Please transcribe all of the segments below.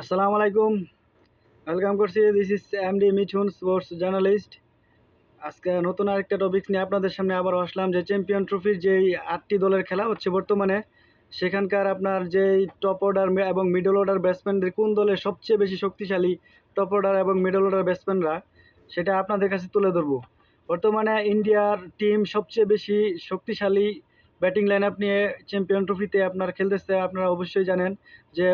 আসসালামু আলাইকুম। ওয়েলকাম করছি। This is MD Mithun sports journalist আজকে নতুন আরেকটা টপিক নিয়ে আপনাদের সামনে আবার আসলাম, যে চ্যাম্পিয়ন ট্রফির যেই আটটি দলের খেলা হচ্ছে বর্তমানে, সেখানকার আপনার যেই টপ অর্ডার এবং মিডল অর্ডার ব্যাটসম্যানদের কোন দলের সবচেয়ে বেশি শক্তিশালী টপ অর্ডার এবং মিডল অর্ডার ব্যাটসম্যানরা সেটা আপনাদের কাছে তুলে ধরবো। বর্তমানে ইন্ডিয়ার টিম সবচেয়ে বেশি শক্তিশালী ব্যাটিং লাইন আপনি চ্যাম্পিয়ন ট্রফিতে আপনার খেলতেছে, আপনারা অবশ্যই জানেন যে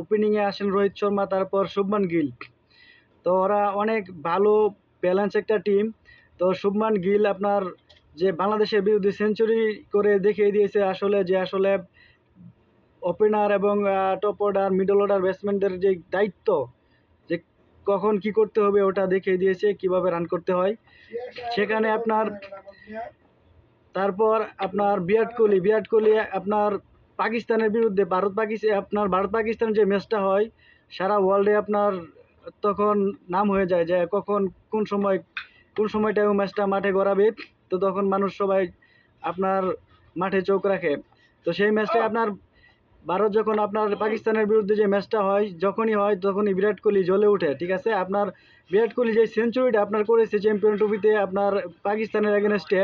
ওপেনিংয়ে আসেন রোহিত শর্মা, তারপর শুভমান গিল। তো ওরা অনেক ভালো ব্যালেন্স একটা টিম তো শুভমান গিল আপনার যে বাংলাদেশের বিরুদ্ধে সেঞ্চুরি করে দেখিয়ে দিয়েছে আসলে যে আসলে ওপেনার এবং টপ অর্ডার মিডল অর্ডার ব্যাটসম্যানদের যে দায়িত্ব, যে কখন কি করতে হবে ওটা দেখিয়ে দিয়েছে, কীভাবে রান করতে হয়। সেখানে আপনার তারপর আপনার বিরাট কোহলি বিরাট কোহলি আপনার পাকিস্তানের বিরুদ্ধে, ভারত পাকিস্তান, আপনার ভারত পাকিস্তান যে ম্যাচটা হয়, সারা ওয়ার্ল্ডে আপনার তখন নাম হয়ে যায় যে কখন, কোন সময়, কোন সময়টায় ম্যাচটা মাঠে গড়াবে, তো তখন মানুষ সবাই আপনার মাঠে চোখ রাখে। তো সেই ম্যাচটা আপনার ভারত যখন আপনার পাকিস্তানের বিরুদ্ধে যে ম্যাচটা হয়, যখনই হয়, তখনই বিরাট কোহলি জ্বলে ওঠে ঠিক আছে? আপনার বিরাট কোহলি যে সেঞ্চুরিটা আপনার করেছে চ্যাম্পিয়ন ট্রফিতে আপনার পাকিস্তানের এগেনস্টে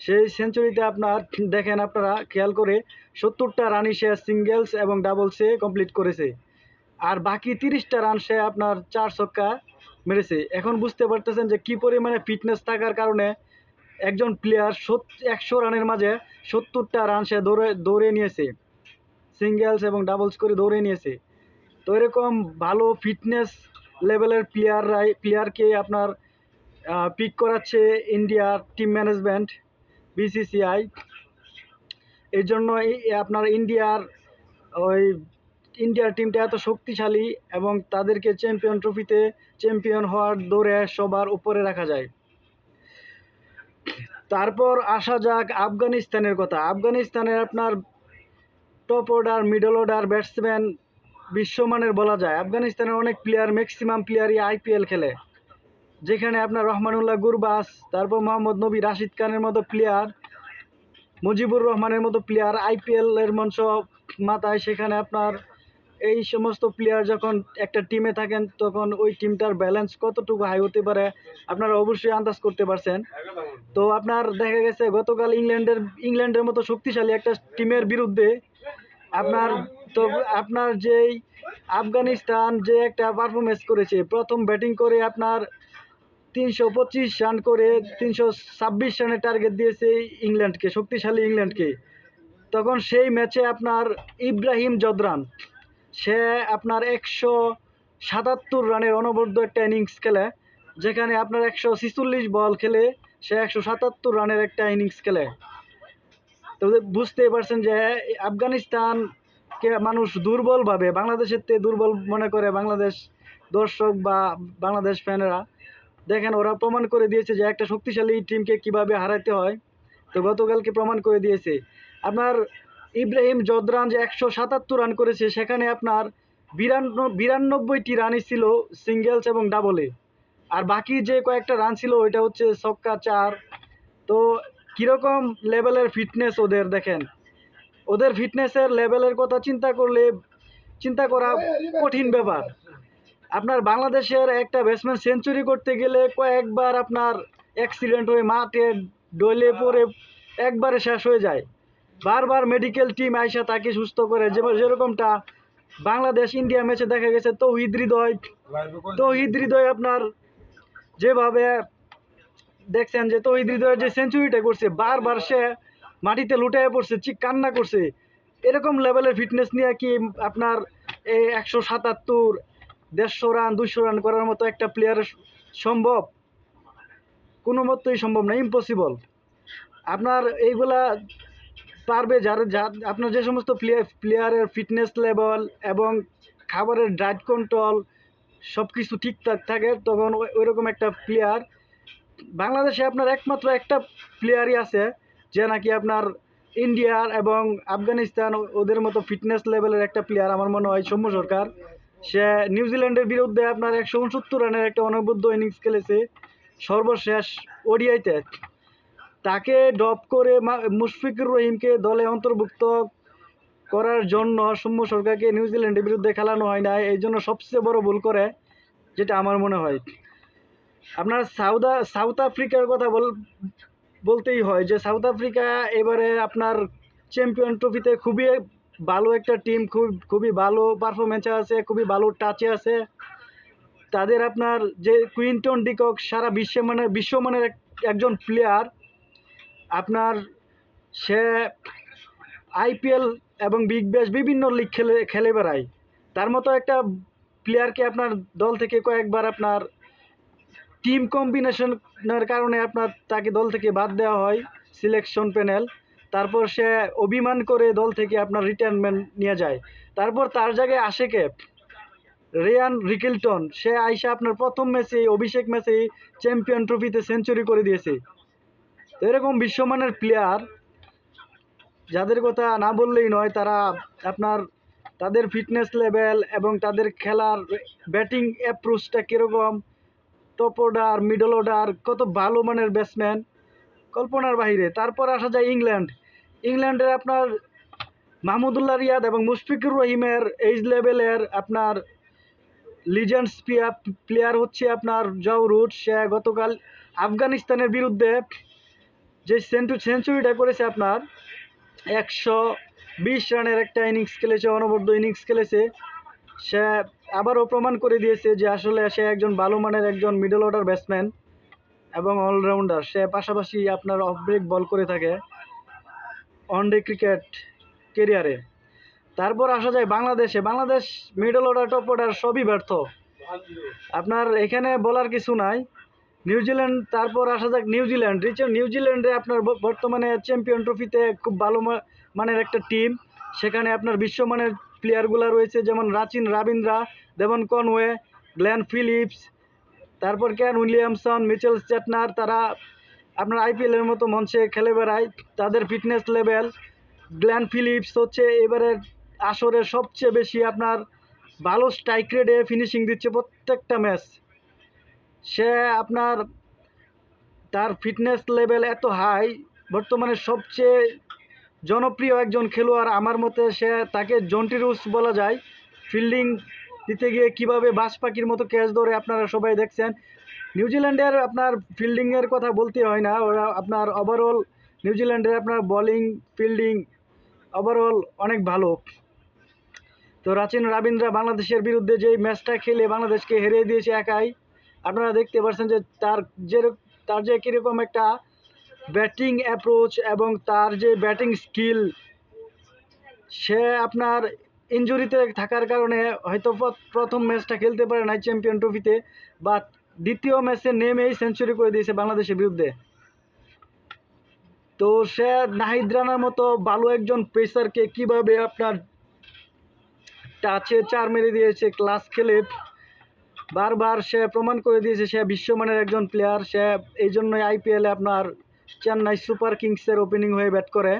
সেই সেঞ্চুরিতে আপনার, দেখেন আপনারা, খেয়াল করে সত্তরটা রানই সে সিঙ্গেলস এবং ডাবলসে কমপ্লিট করেছে। আর বাকি তিরিশটা রান সে আপনার চার ছক্কা মেরেছে। এখন বুঝতে পারতেছেন যে কী পরিমাণে ফিটনেস থাকার কারণে একজন প্লেয়ার একশো রানের মাঝে সত্তরটা রান সে দৌড়ে দৌড়ে নিয়েছে। সিঙ্গেলস এবং ডাবলস করে দৌড়ে নিয়েছে। তো এরকম ভালো ফিটনেস লেভেলের প্লেয়াররাই প্লেয়ারকে আপনার পিক করাচ্ছে ইন্ডিয়ার টিম ম্যানেজমেন্ট বিসিসিআই এর জন্য এই আপনার ইন্ডিয়ার ওই ইন্ডিয়ার টিমটা এত শক্তিশালী এবং তাদেরকে চ্যাম্পিয়ন ট্রফিতে চ্যাম্পিয়ন হওয়ার দৌড়ে সবার উপরে রাখা যায়। তারপর আসা যাক আফগানিস্তানের কথা। আফগানিস্তানের আপনার top order middle order batsman বিশ্বমানের বলা যায়। আফগানিস্তানের অনেক প্লেয়ার ম্যাক্সিমাম প্লেয়ারই আইপিএল খেলে। যেখানে আপনার রহমানুল্লাহ গুরবাস, তারপর মোহাম্মদ নবী রাশিদ খানের মতো প্লেয়ার মুজিবুর রহমানের মতো প্লেয়ার আইপিএল এর মঞ্চ মাথায় সেখানে আপনার এই সমস্ত প্লেয়ার যখন একটা টিমে থাকেন, তখন ওই টিমটার ব্যালেন্স কতটুকু হাই হতে পারে, আপনারা অবশ্যই আন্দাজ করতে পারছেন। তো আপনার দেখা গেছে, গতকাল ইংল্যান্ডের ইংল্যান্ডের মতো শক্তিশালী একটা টিমের বিরুদ্ধে আপনার তো আপনার যেই আফগানিস্তান যে একটা পারফরমেন্স করেছে, প্রথম ব্যাটিং করে আপনার তিনশো পঁচিশ রান করে তিনশো ছাব্বিশ রানের টার্গেট দিয়েছে ইংল্যান্ডকে, শক্তিশালী ইংল্যান্ডকে। তখন সেই ম্যাচে আপনার ইব্রাহিম জদরান, সে আপনার একশো সাতাত্তর রানের অনবদ্য একটা ইনিংস খেলে, যেখানে আপনার একশো ছিচল্লিশ বল খেলে সে একশো সাতাত্তর রানের একটা ইনিংস খেলে। তো বুঝতেই পারছেন যে আফগানিস্তানকে মানুষ দুর্বলভাবে বাংলাদেশের থেকে দুর্বল মনে করে বাংলাদেশ দর্শক বা বাংলাদেশ ফ্যানেরা দেখেন, ওরা প্রমাণ করে দিয়েছে যে একটা শক্তিশালী টিমকে কীভাবে হারাতে হয়। তো গতকালকে প্রমাণ করে দিয়েছে। আপনার ইব্রাহিম জদরান যে একশো সাতাত্তর রান করেছে, সেখানে আপনার বিরান্ন, বিরানব্বইটি রানই ছিল সিঙ্গেলস এবং ডাবলে আর বাকি যে কয়েকটা রান ছিল, ওইটা হচ্ছে ছক্কা চার। তো কীরকম লেভেলের ফিটনেস ওদের, দেখেন। ওদের ফিটনেসের লেভেলের কথা চিন্তা করলে, চিন্তা করা কঠিন ব্যাপার। আপনার বাংলাদেশের একটা ব্যাটসম্যান সেঞ্চুরি করতে গেলে কয়েকবার আপনার অ্যাক্সিডেন্ট হয়ে মাঠে ডলে পড়ে একবারে শেষ হয়ে যায়। বারবার মেডিকেল টিম আইসা তাকে সুস্থ করে। যে যেরকমটা বাংলাদেশ ইন্ডিয়া ম্যাচে দেখা গেছে, তৌহিদ হৃদয়। তৌহিদ হৃদয় আপনার যেভাবে দেখছেন যে তৌহিদ হৃদয়ের যে সেঞ্চুরিটা করছে, বারবার সে মাটিতে লুটায় পড়ছে চিক কান্না করছে। এরকম লেভেলের ফিটনেস নিয়ে কি আপনার এই একশো সাতাত্তর দেড়শো রান দুশো রান করার মতো একটা প্লেয়ার সম্ভব? কোনো মতোই সম্ভব না ইম্পসিবল আপনার এইগুলা পারবে যার আপনার যে সমস্ত প্লেয়ার প্লেয়ারের ফিটনেস লেভেল এবং খাবারের ডায়েট কন্ট্রোল সব কিছু ঠিকঠাক থাকে, তখন ওই রকম একটা প্লেয়ার বাংলাদেশে আপনার একমাত্র একটা প্লেয়ারই আছে, যে নাকি আপনার ইন্ডিয়ার এবং আফগানিস্তান ওদের মতো ফিটনেস লেভেলের একটা প্লেয়ার আমার মনে হয় সৌম্য সরকার। সে নিউজিল্যান্ডের বিরুদ্ধে আপনার একশো উনসত্তর রানের একটা অনবদ্য ইনিংস খেলেছে, সর্বশেষ ওডিআইতে। তাকে ড্রপ করে মুশফিকুর রহিমকে দলে অন্তর্ভুক্ত করার জন্য সৌম্য সরকারকে নিউজিল্যান্ডের বিরুদ্ধে খেলানো হয় না এই জন্য সবচেয়ে বড় ভুল করে, যেটা আমার মনে হয়। আপনার সাউদা, সাউথ আফ্রিকার কথা বল, বলতেই হয় যে সাউথ আফ্রিকা এবারে আপনার চ্যাম্পিয়ন ট্রফিতে খুবই ভালো একটা টিম খুব, খুবই ভালো পারফরমেন্সে আছে, খুবই ভালো টাচে আছে। তাদের আপনার যে কুইন্টন ডিকক সারা বিশ্বে মানে বিশ্বমানের এক- একজন প্লেয়ার আপনার সে আইপিএল এবং বিগ ব্যাশ বিভিন্ন লিগ খেলে খেলে বেড়ায়। তার মতো একটা প্লেয়ারকে আপনার দল থেকে কয়েকবার আপনার টিম কম্বিনেশনের কারণে আপনার তাকে দল থেকে বাদ দেওয়া হয় সিলেকশন প্যানেল তারপর সে অভিমান করে দল থেকে আপনার রিটায়ারমেন্ট নিয়ে যায়। তারপর তার জায়গায় আসে কে? রিয়ান রিকিলটন। সে আইসা আপনার প্রথম ম্যাচে অভিষেক ম্যাচেই চ্যাম্পিয়ন ট্রফিতে সেঞ্চুরি করে দিয়েছে। এরকম বিশ্বমানের প্লেয়ার যাদের কথা না বললেই নয়, তারা আপনার তাদের ফিটনেস লেভেল এবং তাদের খেলার ব্যাটিং অ্যাপ্রোচটা কীরকম? টপ অর্ডার মিডল অর্ডার কত ভালো মানের ব্যাটসম্যান কল্পনার বাইরে তারপর আসা যায় ইংল্যান্ড। ইংল্যান্ডের আপনার মাহমুদুল্লাহ রিয়াদ এবং মুশফিকুর রহিমের এইজ লেভেলের আপনার লিজেন্ডস প্লেয়ার হচ্ছে আপনার জওরুট সে গতকাল আফগানিস্তানের বিরুদ্ধে যে সেঞ্চু সেঞ্চুরিটা করেছে আপনার, একশো বিশ রানের একটা ইনিংস খেলেছে, অনবদ্য ইনিংস খেলেছে। সে আবারও প্রমাণ করে দিয়েছে যে আসলে সে একজন ভালো মানের একজন মিডল অর্ডার ব্যাটসম্যান এবং অলরাউন্ডার সে পাশাপাশি আপনার অফ ব্রেক বল করে থাকে। ওয়ানডে ক্রিকেট কেরিয়ারে তারপর আসা যায় বাংলাদেশে। Bangladesh middle order top order সবই ব্যর্থ। আপনার এখানে বলার কিছু নাই। নিউজিল্যান্ড তারপর আসা যাক নিউজিল্যান্ড রিচ- নিউজিল্যান্ডে আপনার বর্তমানে চ্যাম্পিয়ন ট্রফিতে খুব ভালো মানের একটা টিম সেখানে আপনার বিশ্বমানের প্লেয়ারগুলো রয়েছে, যেমন Rachin Ravindra Devon Conway Glenn Phillips তারপর ক্যান উইলিয়ামসন মিচেল চ্যাটনার তারা আপনার আইপিএলের মতো মঞ্চে খেলে বেড়ায়, তাদের ফিটনেস লেভেল গ্ল্যান ফিলিপস হচ্ছে এবারে আসরের সবচেয়ে বেশি আপনার ভালো স্ট্রাইক রেটে ফিনিশিং দিচ্ছে প্রত্যেকটা ম্যাচ সে আপনার তার ফিটনেস লেভেল এত হাই বর্তমানে সবচেয়ে জনপ্রিয় একজন খেলোয়াড় আমার মতে সে তাকে জন্টি রুস বলা যায়। ফিল্ডিং দিতে গিয়ে কীভাবে বাজ পাখির মতো ক্যাচ ধরে আপনারা সবাই দেখছেন। নিউজিল্যান্ডের আপনার ফিল্ডিংয়ের কথা বলতে হয় না, ওরা আপনার ওভারঅল নিউজিল্যান্ডের আপনার বোলিং ফিল্ডিং ওভারঅল অনেক ভালো। তো রাচিন রাবিন্দ্রা বাংলাদেশের বিরুদ্ধে যে ম্যাচটা খেলে বাংলাদেশকে হেরিয়ে দিয়েছে একাই, আপনারা দেখতে পাচ্ছেন যে তার যে তার যে কীরকম একটা ব্যাটিং অ্যাপ্রোচ এবং তার যে ব্যাটিং স্কিল সে আপনার ইনজুরিতে থাকার কারণে হয়তো প্রথম ম্যাচটা খেলতে পারে নাই চ্যাম্পিয়ন ট্রফিতে বা দ্বিতীয় ম্যাচে নেমেই সেঞ্চুরি করে দিয়েছে বাংলাদেশের বিরুদ্ধে। তো সে নাহিদ রানার মতো ভালো একজন পেসারকে কীভাবে আপনার টাচে চার মেরে দিয়েছে ক্লাস খেলে বারবার সে প্রমাণ করে দিয়েছে সে বিশ্বমানের একজন প্লেয়ার সে এই জন্যই আইপিএলে আপনার চেন্নাই সুপার কিংসের ওপেনিং হয়ে ব্যাট করে।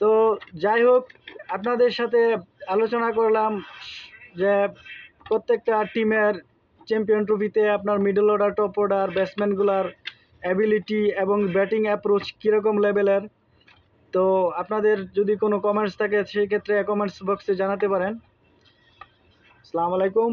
তো যাই হোক, আপনাদের সাথে আলোচনা করলাম যে প্রত্যেকটা টিমের চ্যাম্পিয়ন ট্রফিতে আপনার মিডল অর্ডার টপ অর্ডার ব্যাটসম্যানগুলার অ্যাবিলিটি এবং ব্যাটিং অ্যাপ্রোচ কীরকম লেভেলের তো আপনাদের যদি কোনো কমেন্টস থাকে, সেই ক্ষেত্রে কমেন্টস বক্সে জানাতে পারেন। আসসালামু আলাইকুম।